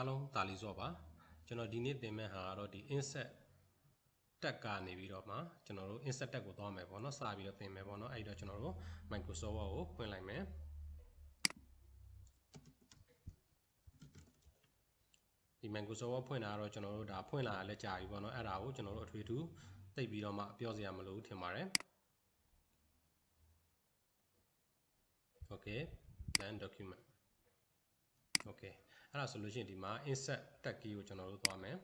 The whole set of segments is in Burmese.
အားလုံးတာလီစော့ပါကျွန်တော်ဒီနေ့သင်မဲ့ဟာကတော့ဒီ insect တက်ကနေပြီးတော့မှကျွန်တော်တို့ insect တက်ကိုသွားမယ်ပေါ့နော်စပြီးတော့သင်မယ်ပေါ့နော်အဲ့တော့ကျွန်တော်တို့ Microsoft Word ကိုဖွင့်လိုက်မယ်ဒီ Microsoft Word ဖွင့်တာကတော့ကျွန်တော်တို့ဒါဖွင့်လာတာလည်းကြာပြီပေါ့နော်အဲ့ဒါကိုကျွန်တော်တို့အထွေထူးသိပ်ပြီးတော့မှပြောစရာမလိုဘူးထင်ပါတယ် okay plan document okay အဲ့ဒါဆိုလို့ရှိရင်ဒီမှာ insert tag key ကိုကျွန်တော်တို့သွားမယ်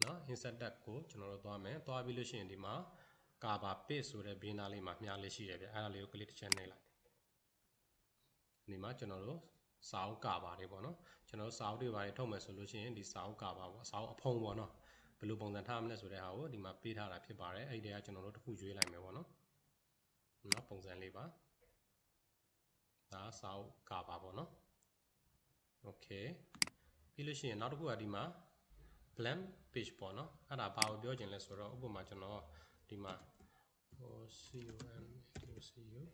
เนาะ insert tag ကိုကျွန်တော်တို့သွားမယ်သွားပြီးလို့ရှိရင်ဒီမှာ cover page ဆိုတဲ့ဘေးနားလေးမှာမြားလေးရှိတယ်ဗျအဲ့ဒါလေးကို click တစ်ချက်နှိပ်လိုက်ဒီမှာကျွန်တော်တို့စာအုပ်ကာပါလေးပေါ့နော်ကျွန်တော်တို့စာအုပ်တွေပါတယ်ထုတ်မယ်ဆိုလို့ရှိရင်ဒီစာအုပ်ကာပါပေါ့စာအုပ်အဖုံပေါ့နော်ဘယ်လိုပုံစံထားမလဲဆိုတဲ့ဟာကိုဒီမှာပေးထားတာဖြစ်ပါတယ်အဲ့ဒီတည်းကကျွန်တော်တို့တစ်ခုရွေးလိုက်မယ်ပေါ့နော်နော်ပုံစံလေးပါဒါစာအုပ်ကာပါပေါ့နော် okay ပြီးလို့ရှိရင်နောက်တစ်ခုကဒီမှာ blank page ပေါ့နော်အဲ့ဒါဘာကိုပြောချင်လဲဆိုတော့ဥပမာကျွန်တော်ဒီမှာဟို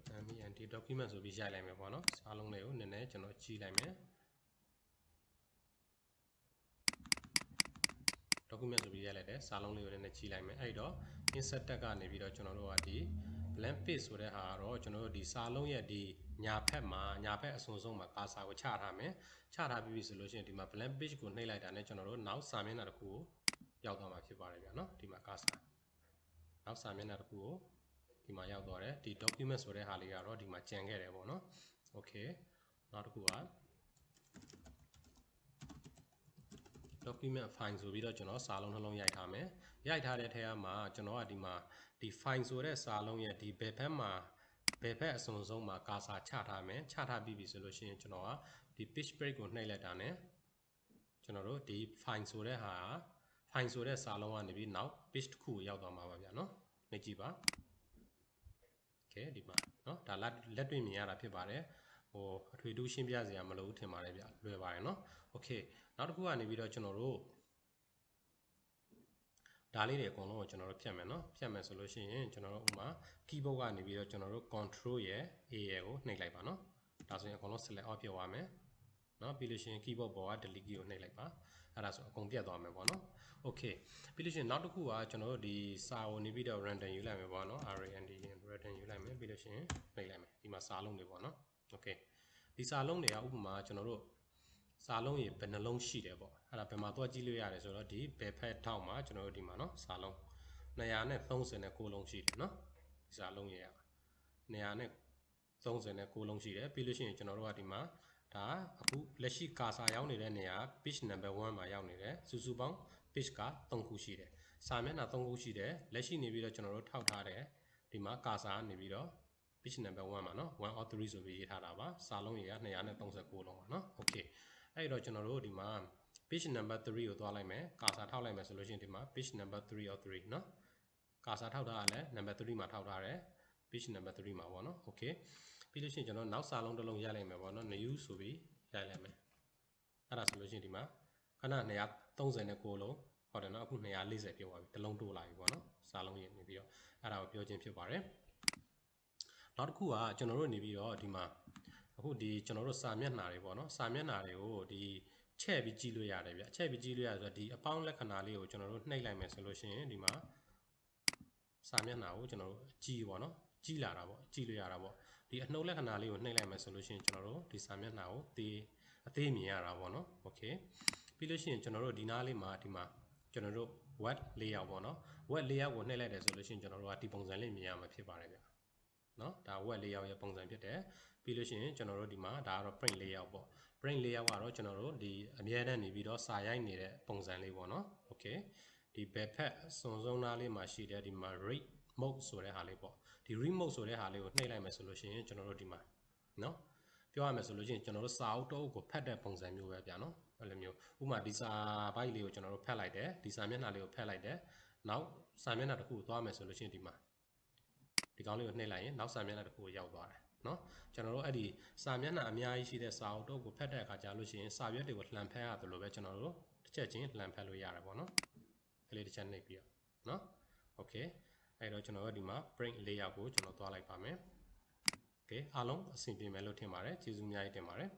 com com ment document ဆိုပြီးရိုက်လိုက်မယ်ပေါ့နော်အားလုံးလေးကိုနည်းနည်းကျွန်တော်ကြည့်လိုက်မယ် document ဆိုပြီးရိုက်လိုက်တယ်စာလုံးလေးကိုလည်းနည်းကြည့်လိုက်မယ်အဲ့တော့ insert tag ကနေပြီးတော့ကျွန်တော်တို့ကဒီ blank page ဆိုတဲ့ဟာကတော့ကျွန်တော်တို့ဒီစာလုံးရဲ့ဒီညာဖက်မှာညာဖက်အစွန်ဆုံးမှာကာစာကိုချထားမယ်ချထားပြီးပြီဆိုလို့ရှိရင်ဒီမှာ blank page ကိုနှိပ်လိုက်တာနဲ့ကျွန်တော်တို့နောက်စာမျက်နှာတစ်ခုကိုရောက်သွားမှာဖြစ်ပါတယ်ဗျာနော်ဒီမှာကာစာနောက်စာမျက်နှာတစ်ခုကိုဒီမှာရောက်သွားတယ်ဒီ document ဆိုတဲ့ဟာလေးကတော့ဒီမှာကြံခဲ့တယ်ပေါ့နော် okay နောက်တစ်ခုက document file ဆိုပြီးတော့ကျွန်တော်စာလုံးနှလုံးရိုက်ထားမယ်ရိုက်ထားတဲ့ထဲမှာကျွန်တော်ကဒီမှာဒီ file ဆိုတဲ့စာလုံးရဲ့ဒီဘယ်ဘက်မှာဘယ်ဘက်အစွန်ဆုံးမှာကာစာချထားမယ်ချထားပြီးပြီဆိုလို့ရှိရင်ကျွန်တော်ကဒီ page break ကိုနှိပ်လိုက်တာ ਨੇ ကျွန်တော်တို့ဒီ file ဆိုတဲ့ဟာ file ဆိုတဲ့စာလုံးကနေပြီးနောက် page တစ်ခုကိုရောက်သွားမှာပါဗျာเนาะနှိပ်ကြည့်ပါ okay ဒီမှာเนาะဒါလက်လက်တွေ့မြင်ရတာဖြစ်ပါတယ် ဟိုအထွေတူးရှင်းပြစရာမလိုဘူးထင်ပါတယ်ဗျလွယ်ပါတယ်เนาะ okay နောက်တစ်ခုကနေပြီးတော့ကျွန်တော်တို့ဒါလေးတွေအကုန်လုံးကိုကျွန်တော်တို့ဖြတ်မယ်เนาะဖြတ်မယ်ဆိုလို့ရှိရင်ကျွန်တော်တို့ဥမာ keyboard ကနေပြီးတော့ကျွန်တော်တို့ control ရဲ့ A ရဲ့ကိုနှိပ်လိုက်ပါเนาะဒါဆိုရင်အကုန်လုံး select off ဖြစ်သွားမယ်เนาะပြီးလို့ရှိရင် keyboard ပေါ်က delete key ကိုနှိပ်လိုက်ပါအဲ့ဒါဆိုအကုန်ပြတ်သွားမယ်ပေါ့เนาะ okay ပြီးလို့ရှိရင်နောက်တစ်ခုကကျွန်တော်တို့ဒီစာကိုနေပြီးတော့ random ယူလိုက်မယ်ပေါ့เนาะ rand random ယူလိုက်မယ်ပြီးလို့ရှိရင်နှိပ်လိုက်မယ်ဒီမှာစာလုံးတွေပေါ့เ นาะ okay ဒီစာလုံးတွေကဥပမာကျွန်တော်တို့စာလုံးရေဘယ်နှလုံးရှိတယ်ပေါ့အဲ့ဒါဘယ်မှာသွားကြည့်လို့ရတယ်ဆိုတော့ဒီဘယ်ဖက်ထောက်မှာကျွန်တော်တို့ဒီမှာเนาะစာလုံး239လုံးရှိတယ်เนาะဒီစာလုံးရေက239လုံးရှိတယ်ပြီးလို့ရှိရင်ကျွန်တော်တို့ကဒီမှာဒါအခုလက်ရှိကာစာရောက်နေတဲ့နေရာ page number 1မှာရောက်နေတယ်စုစုပေါင်း page က3ခုရှိတယ်စာမျက်နှာ3ခုရှိတယ်လက်ရှိနေပြီးတော့ကျွန်တော်တို့ထောက်ထားတယ်ဒီမှာကာစာကနေပြီးတော့ page number 1မှာเนาะ1 or 3ဆိုပြီးရေးထားတာပါစာလုံးရေက239လုံးပါเนาะ okay အဲ့တော့ကျွန်တော်တို့ဒီမှာ page number 3ကိုသွားလိုက်မယ်ကာစာထောက်လိုက်မယ်ဆိုလို့ရှိရင်ဒီမှာ page number 3 or 3เนาะကာစာထောက်ထားရလဲ number 3မှာထောက်ထားတယ် page number 3မှာပေါ့เนาะ okay ပြီးလို့ရှိရင်ကျွန်တော်နောက်စာလုံးတစ်လုံးရိုက်လိုက်မယ်ပေါ့เนาะ new ဆိုပြီးရိုက်လိုက်မယ်အဲ့ဒါဆိုလို့ရှိရင်ဒီမှာခဏ239လုံးဟုတ်တယ်เนาะအခု240ပြောသွားပြီတစ်လုံးတိုးလာပြီပေါ့เนาะစာလုံးရနေပြီးတော့အဲ့ဒါကိုပြောခြင်းဖြစ်ပါတယ် နောက်တစ်ခုကကျွန်တော်တို့နေပြီးတော့ဒီမှာအခုဒီကျွန်တော်တို့စာမျက်နှာတွေပေါ့နော်စာမျက်နှာတွေကိုဒီချဲ့ပြီးကြည့်လို့ရတယ်ဗျချဲ့ပြီးကြည့်လို့ရဆိုတော့ဒီအပေါင်းလက္ခဏာလေးကိုကျွန်တော်တို့နှိပ်လိုက်မယ်ဆိုလို့ရှိရင်ဒီမှာစာမျက်နှာကိုကျွန်တော်တို့ကြည့်ပေါ့နော်ကြည့်လာတာပေါ့ကြည့်လို့ရတာပေါ့ဒီအနှုတ်လက္ခဏာလေးကိုနှိပ်လိုက်မယ်ဆိုလို့ရှိရင်ကျွန်တော်တို့ဒီစာမျက်နှာကိုသေအသေးမြင်ရတာပေါ့နော်โอเคပြီးလို့ရှိရင်ကျွန်တော်တို့ဒီနားလေးမှာဒီမှာကျွန်တော်တို့ web layout ပေါ့နော် web layout ကိုနှိပ်လိုက်တယ်ဆိုလို့ရှိရင်ကျွန်တော်တို့ကဒီပုံစံလေးမြင်ရမှာဖြစ်ပါတယ်ဗျ နော်ဒါ web layout ရဲ့ပုံစံဖြစ်တယ်ပြီးလို့ရှိရင်ကျွန်တော်တို့ဒီမှာဒါကတော့ print layout ပေါ့ print layout ကတော့ကျွန်တော်တို့ဒီအမြဲတမ်းနေပြီးတော့စာရိုက်နေတဲ့ပုံစံလေးပေါ့နော် okay ဒီဘယ်ဖက်စွန်ဆုံးသားလေးမှာရှိတဲ့ဒီမှာ read mode ဆိုတဲ့ဟာလေးပေါ့ဒီ remote ဆိုတဲ့ဟာလေးကိုနှိပ်လိုက်မယ်ဆိုလို့ရှိရင်ကျွန်တော်တို့ဒီမှာနော်ပြောရမယ်ဆိုလို့ရှိရင်ကျွန်တော်တို့စာအုပ်တော့ကိုဖတ်တဲ့ပုံစံမျိုးပဲဗျာနော်အဲ့လိုမျိုးဥပမာဒီစာဘိုက်လေးကိုကျွန်တော်တို့ဖတ်လိုက်တယ်ဒီစာမျက်နှာလေးကိုဖတ်လိုက်တယ်နောက်စာမျက်နှာတစ်ခုကိုသွားမယ်ဆိုလို့ရှိရင်ဒီမှာ ဒီကောင်းလေးကိုနှိပ်လိုက်ရင်နောက်စာမျက်နှာတစ်ခုကိုရောက်သွားတယ်နော်ကျွန်တော်တို့အဲ့ဒီစာမျက်နှာအများကြီးရှိတဲ့စာအုပ်တော့ကိုဖတ်တဲ့အခါကြာလို့ရှိရင်စာရွက်တွေကိုလှန်ဖက်ရတယ်လို့ပဲကျွန်တော်တို့တစ်ချက်ချင်းလှန်ဖက်လို့ရတယ်ပေါ့နော်အဲ့လေးတစ်ချက်နှိပ်ပြီးတော့နော် okay အဲ့တော့ကျွန်တော်တို့ဒီမှာ print layout ကိုကျွန်တော်သွားလိုက်ပါမယ် okay အားလုံးအဆင်ပြေမယ်လို့ထင်ပါတယ်ကျေးဇူးအများကြီးတင်ပါတယ်